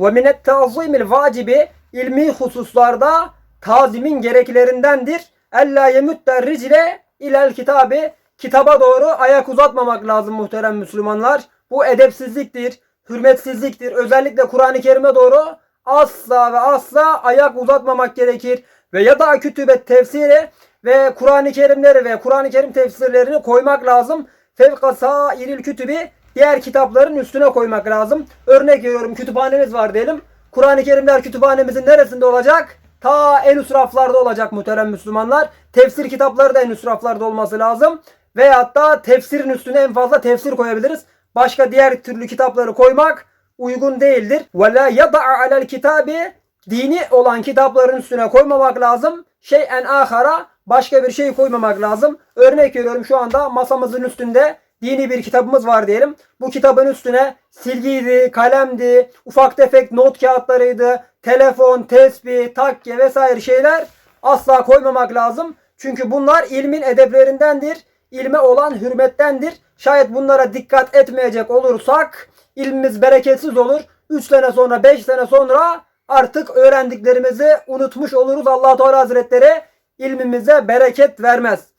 Ve minet tazimil vacibi ilmi hususlarda tazimin gereklerindendir. Ella yemütter ricle ilel kitabi kitaba doğru ayak uzatmamak lazım muhterem Müslümanlar. Bu edepsizliktir, hürmetsizliktir. Özellikle Kur'an-ı Kerim'e doğru asla ve asla ayak uzatmamak gerekir. Ve ya da kütübet tefsiri ve Kur'an-ı Kerimleri ve Kur'an-ı Kerim tefsirlerini koymak lazım. Fevka sairil kütübi diğer kitapların üstüne koymak lazım. Örnek veriyorum kütüphanemiz var diyelim. Kur'an-ı Kerimler kütüphanemizin neresinde olacak? Ta en üst raflarda olacak muhterem Müslümanlar. Tefsir kitapları da en üst raflarda olması lazım. Veyahut da tefsirin üstüne en fazla tefsir koyabiliriz. Başka diğer türlü kitapları koymak uygun değildir. La yada'a alel kitabi dini olan kitapların üstüne koymamak lazım. Şeyen ahara başka bir şey koymamak lazım. Örnek veriyorum şu anda masamızın üstünde dini bir kitabımız var diyelim. Bu kitabın üstüne silgiydi, kalemdi, ufak tefek not kağıtlarıydı, telefon, tesbih, takke vesaire şeyler asla koymamak lazım. Çünkü bunlar ilmin edeplerindendir. İlme olan hürmettendir. Şayet bunlara dikkat etmeyecek olursak ilmimiz bereketsiz olur. 3 sene sonra 5 sene sonra artık öğrendiklerimizi unutmuş oluruz. Allah Teala Hazretleri ilmimize bereket vermez.